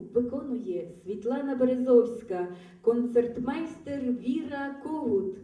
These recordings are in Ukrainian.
Виконує Світлана Березовська, концертмейстер Віра Когут.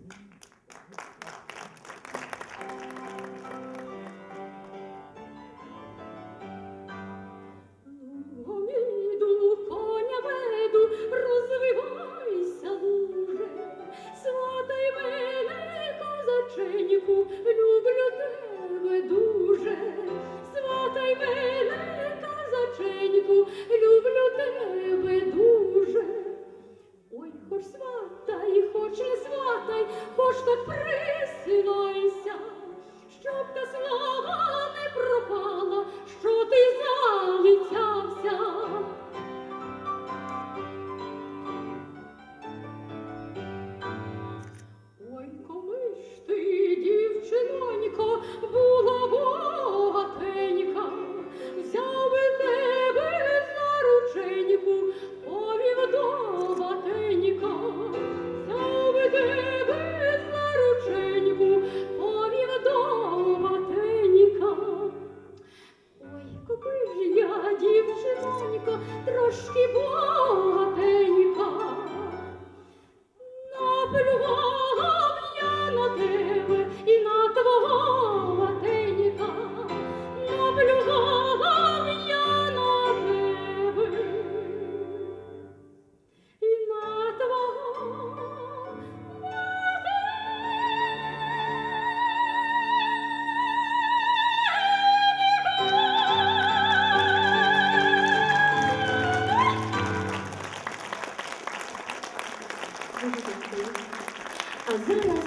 А зараз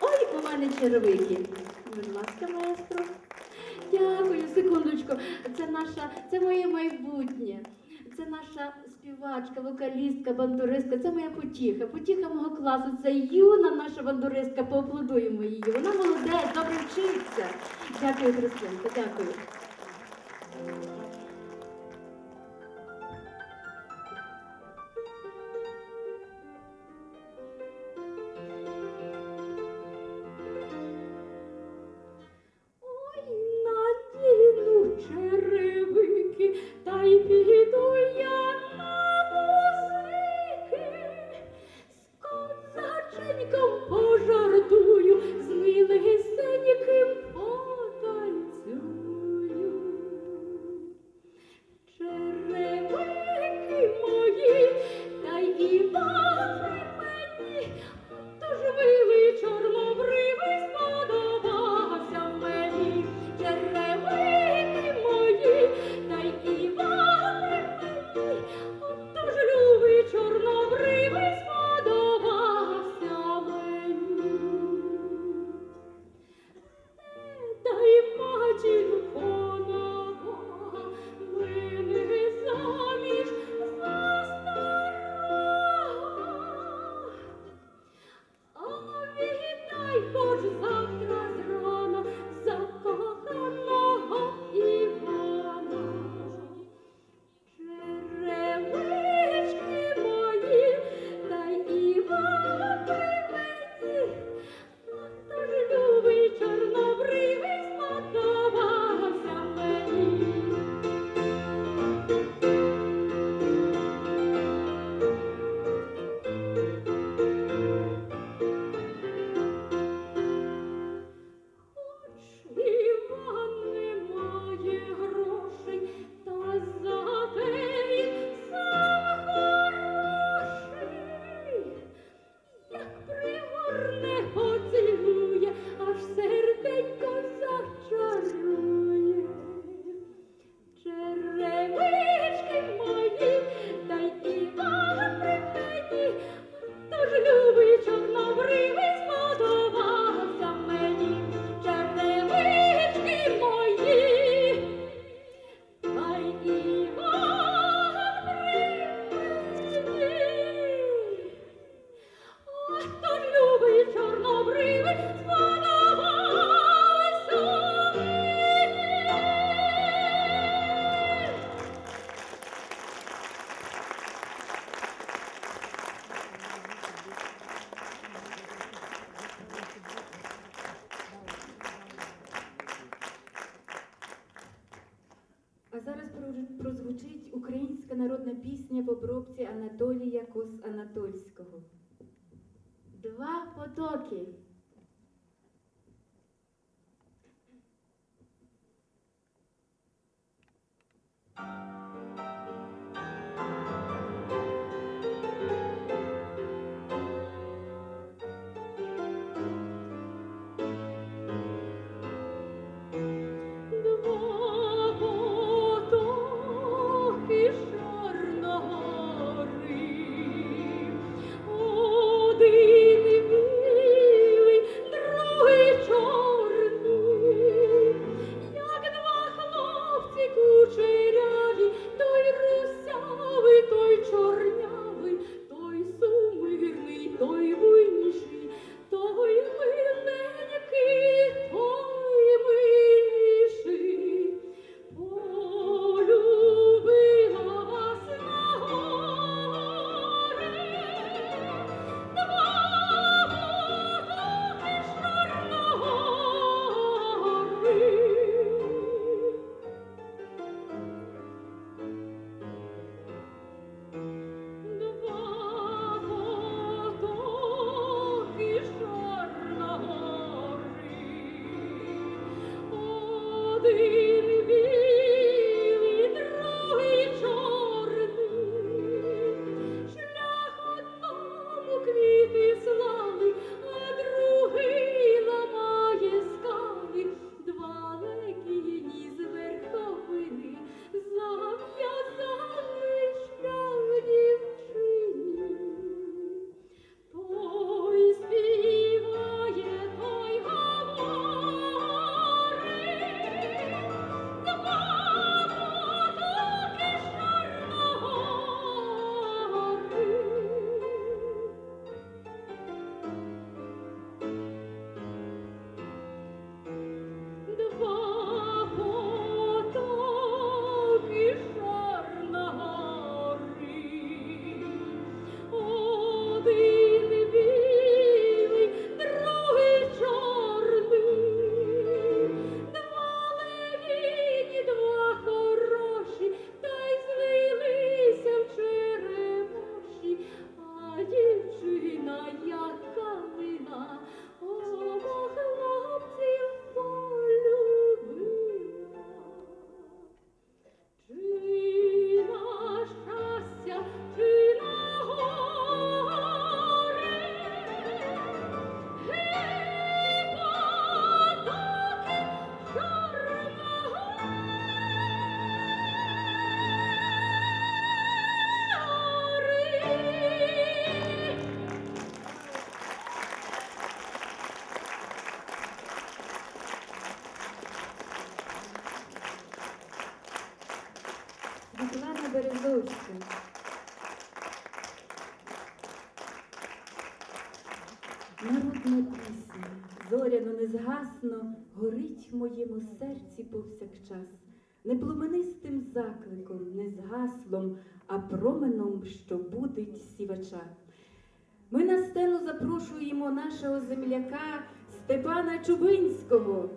ой, у мене червики. Будь ласка, маестро. Дякую, секундочку. Це наша, це моє майбутнє. Це наша співачка, вокалістка, бандуристка. Це моя потіха. Потіха мого класу. Це юна наша бандуристка. Поаплодуємо її. Вона молодець, добре вчиться. Дякую, Христинко, дякую. не пломенистим закликом, не згаслом, а променом, що будить сівача. Ми на сцену запрошуємо нашого земляка Степана Чубинського.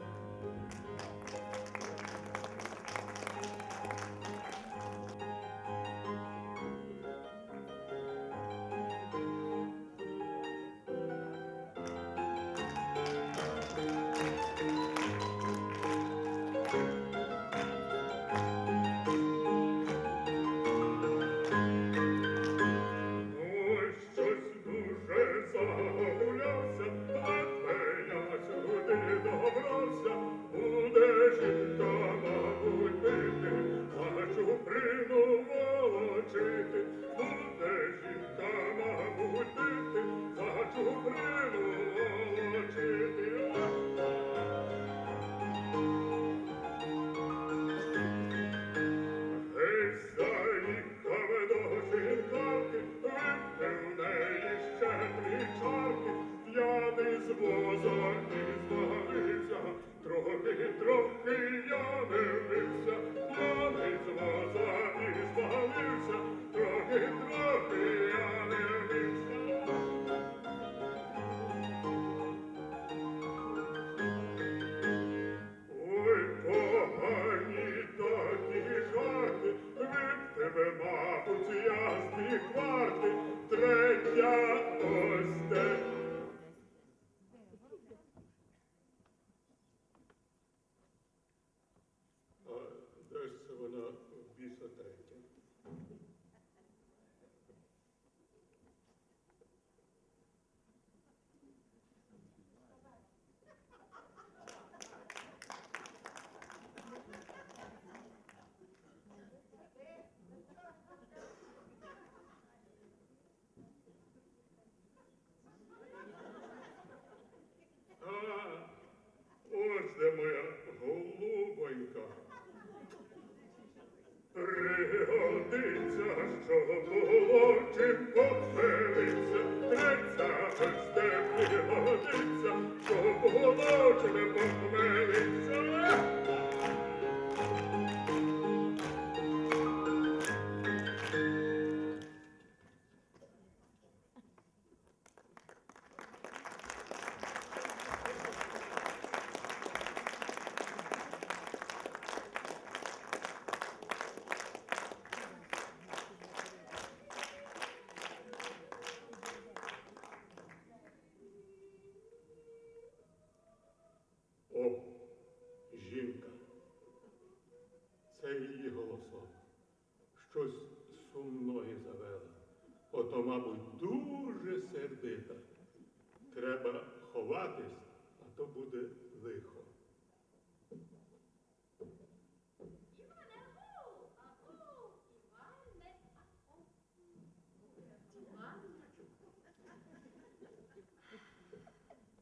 Де моя голубонька. Пригодиться, що було чи попелиться, треться, аж де пригодиться, що було чи не попелиться. вершком ноги завела. Ото, мабуть, дуже сердита. Треба ховатись, а то буде лихо.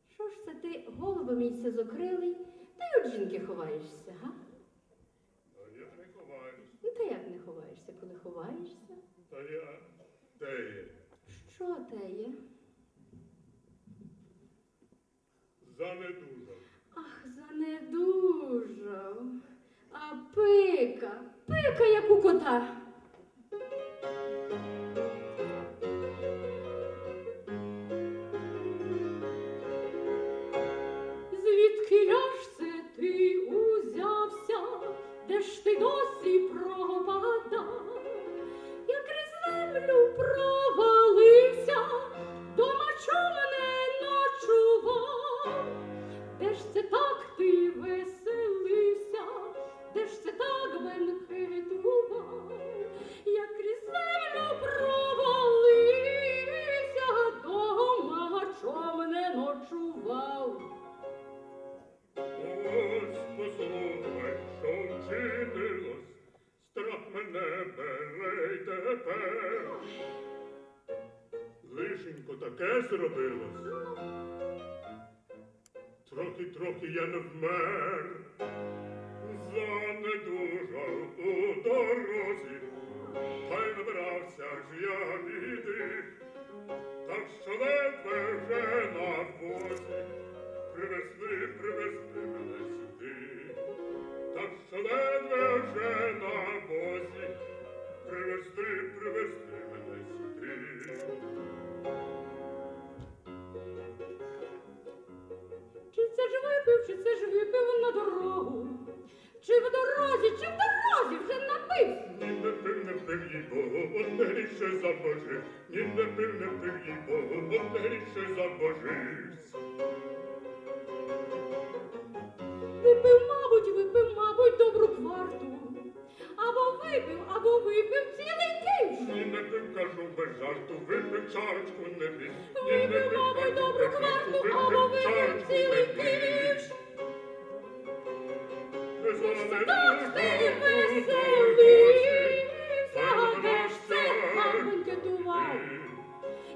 Що ж це ти, голову мій сизокрилий, та й від жінки ховаєшся, га? Ну, я не ховаюсь. Ну, та як не ховаєшся, коли ховаєшся? А я теє. Що теє? Занедужав. Ах, занедужав. А пика, пика, як у кота.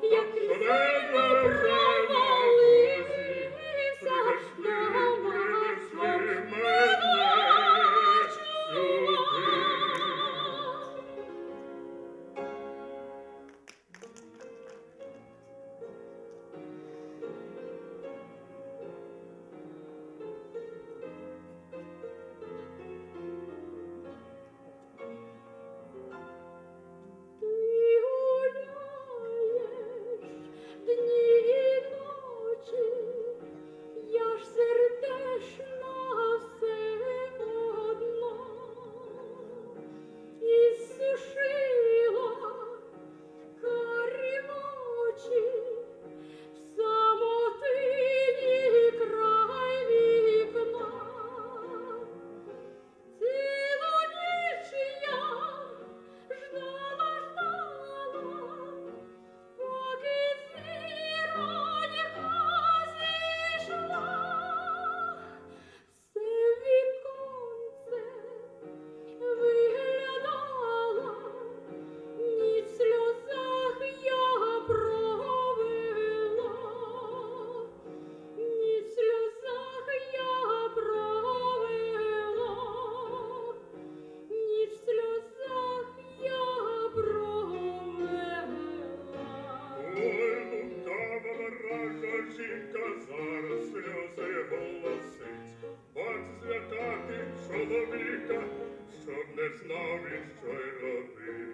Як і різне vita, somnes novis coelo vita.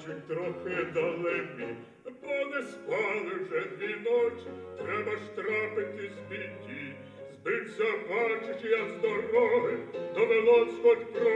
бачить трохи далекі, бо не спали вже дві ночі, треба ж трапити з біді. Збився, бачиш, я з дороги, довелось хоч про.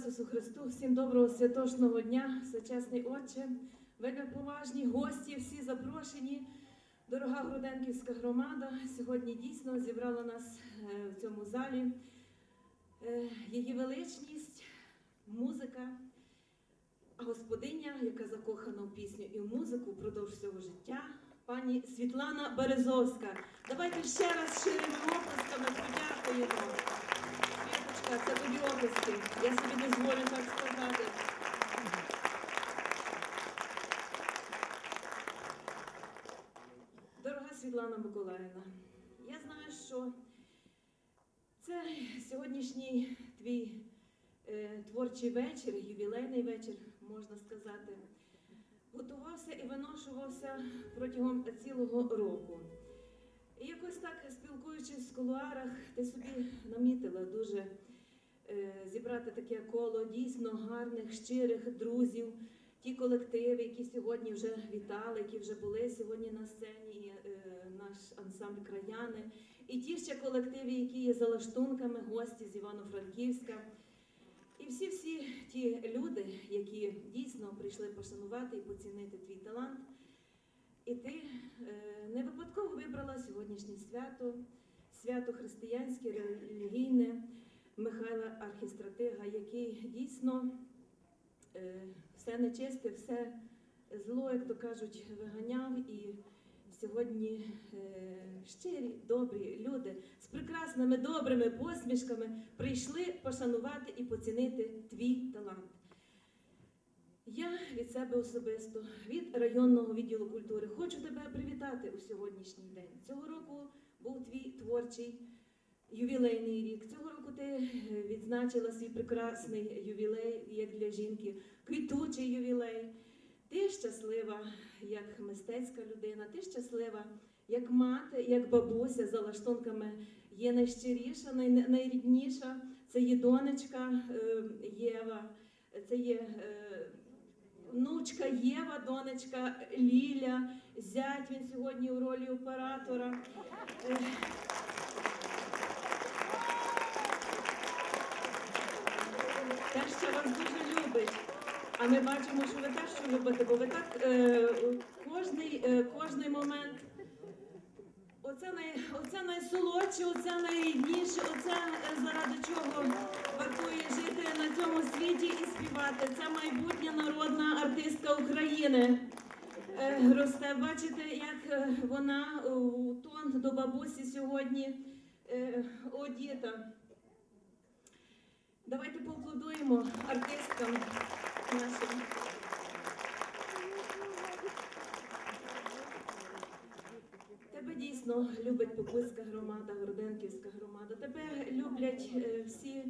Ісусу Христу, всім доброго святошного дня, всечесний Отче, вельми поважні гості, всі запрошені. Дорога Груденківська громада сьогодні дійсно зібрала нас е, в цьому залі. Е, її величність, музика, господиня, яка закохана в пісню і в музику впродовж всього життя, пані Світлана Березовська. Давайте ще раз ширими оплесками подякуємо. Це самодіорності. Я собі дозволю так сказати. Дорога Світлана Миколаївна, я знаю, що це сьогоднішній твій е, творчий вечір, ювілейний вечір, можна сказати, готувався і виношувався протягом цілого року. І якось так, спілкуючись в кулуарах, ти собі намітила дуже зібрати таке коло дійсно гарних, щирих друзів, ті колективи, які сьогодні вже вітали, які вже були сьогодні на сцені, е, наш ансамбль краяни, і ті ще колективи, які є за лаштунками, гості з Івано-Франківська. І всі-всі ті люди, які дійсно прийшли пошанувати і поцінити твій талант. І ти е, не випадково вибрала сьогоднішнє свято, свято християнське, релігійне Михайла Архістратига, який дійсно е, все нечисте, все зло, як то кажуть, виганяв. І сьогодні е, щирі, добрі люди з прекрасними добрими посмішками прийшли пошанувати і поцінити твій талант. Я від себе особисто, від районного відділу культури, хочу тебе привітати у сьогоднішній день. Цього року був твій творчий ювілейний рік. Цього року ти е, відзначила свій прекрасний ювілей, як для жінки, квітучий ювілей. Ти щаслива як мистецька людина, ти щаслива як мати, як бабуся за лаштунками є найщиріша, най- найрідніша. Це є донечка е, Єва, це є е, внучка Єва, донечка Ліля, зять він сьогодні у ролі оператора. Е, Те, що вас дуже любить. А ми бачимо, що ви теж що любите, бо ви так е, кожний, е, кожний момент. Оце, най, оце найсолодше, оце найрідніше, оце е, заради чого вартує жити на цьому світі і співати. Це майбутня народна артистка України. Е, росте, бачите, як е, вона у тон до бабусі сьогодні одіта. Давайте поаплодуємо артисткам нашим. Тебе дійсно любить Покутська громада, Городенківська громада. Тебе люблять е, всі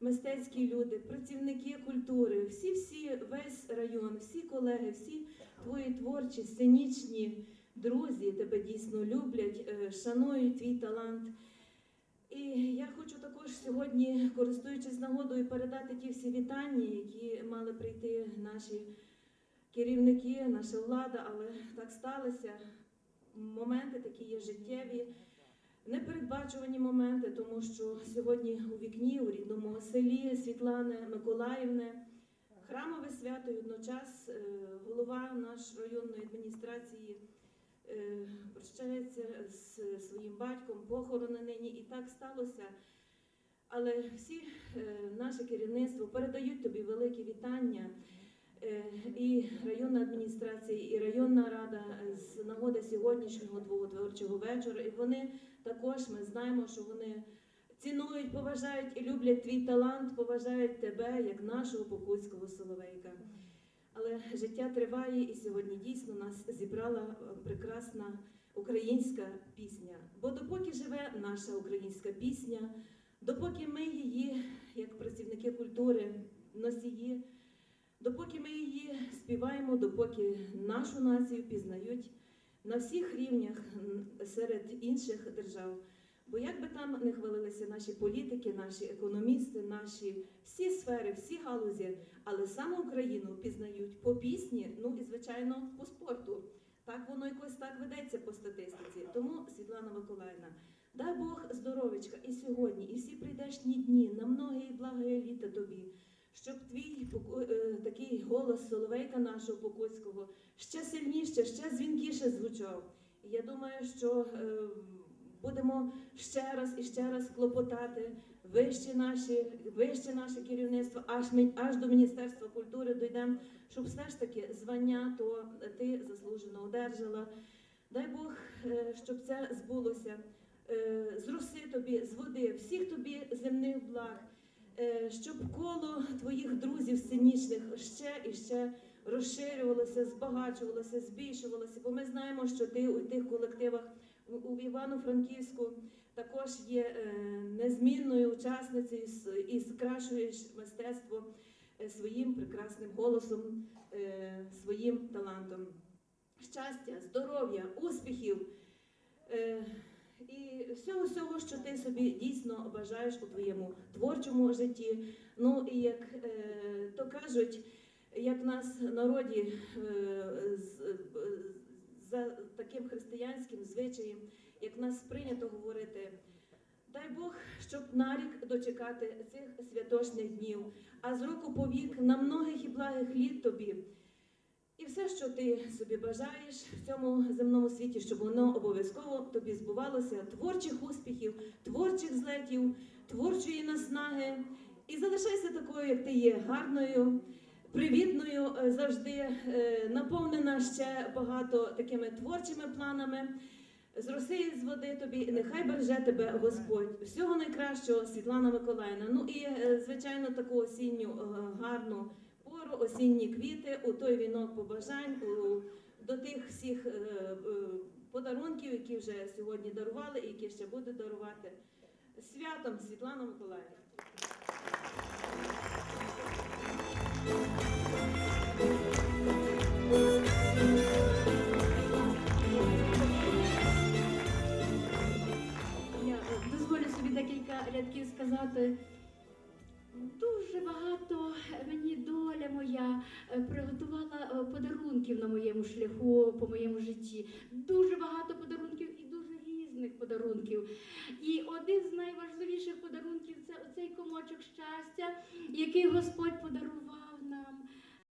мистецькі люди, працівники культури, всі-всі, весь район, всі колеги, всі твої творчі, сценічні друзі тебе дійсно люблять, е, шанують твій талант. І я хочу також сьогодні, користуючись нагодою, передати ті всі вітання, які мали прийти наші керівники, наша влада, але так сталося. Моменти такі є життєві, непередбачувані моменти, тому що сьогодні у вікні, у рідному селі Світлани Миколаївни, храмове свято і водночас е, голова нашої районної адміністрації прощається з своїм батьком, похорони нині, і так сталося. Але всі е, наше керівництво передають тобі великі вітання. Е, І районна адміністрація, і районна рада е, з нагоди сьогоднішнього твого творчого вечора. І вони також ми знаємо, що вони цінують, поважають і люблять твій талант, поважають тебе як нашого покутського соловейка. Але життя триває, і сьогодні дійсно нас зібрала е, прекрасна українська пісня. Бо допоки живе наша українська пісня, допоки ми її, як працівники культури, носії, допоки ми її співаємо, допоки нашу націю пізнають на всіх рівнях серед інших держав. Бо як би там не хвалилися наші політики, наші економісти, наші всі сфери, всі галузі, але саме Україну пізнають по пісні, ну і звичайно по спорту. Так воно якось так ведеться по статистиці. Тому, Світлана Миколаївна, дай Бог здоровечка і сьогодні, і всі прийдешні дні, на многі і благає літа тобі, щоб твій е, такий голос соловейка нашого покутського ще сильніше, ще дзвінкіше звучав. Я думаю, що е, будемо ще раз і ще раз клопотати вище наші, вище наше керівництво, аж ми аж до Міністерства культури дійдемо, щоб все ж таки звання то ти заслужено одержала. Дай Бог, е, щоб це збулося. Е, З роси тобі, з води, всіх тобі земних благ, е, щоб коло твоїх друзів сценічних ще і ще розширювалося, збагачувалося, збільшувалося. Бо ми знаємо, що ти у тих колективах у Івано-Франківську також є е, незмінною учасницею і скрашуєш мистецтво е, своїм прекрасним голосом, е, своїм талантом. Щастя, здоров'я, успіхів і всього всього, що ти собі дійсно бажаєш у твоєму творчому житті. Ну і як то кажуть, як нас народі з- за таким християнським звичаєм, як нас прийнято говорити. Дай Бог, щоб на рік дочекати цих святошних днів, а з року по вік на многих і благих літ тобі. І все, що ти собі бажаєш в цьому земному світі, щоб воно обов'язково тобі збувалося, творчих успіхів, творчих злетів, творчої наснаги. І залишайся такою, як ти є, гарною, привітною, е, завжди е, наповнена ще багато такими творчими планами. З роси з води тобі, нехай береже тебе Господь. Всього найкращого, Світлана Миколаївна. Ну і, е, звичайно, таку осінню гарну пору, осінні квіти, у той вінок побажань, у, до тих всіх подарунків, які вже сьогодні дарували і які ще будуть дарувати. Святом Світлана Миколаївна. Я е, дозволю собі декілька рядків сказати. Дуже багато мені доля моя е, приготувала е, подарунків на моєму шляху, по моєму житті. Дуже багато подарунків і дуже різних подарунків. І один з найважливіших подарунків це оцей комочок щастя, який Господь подарував nam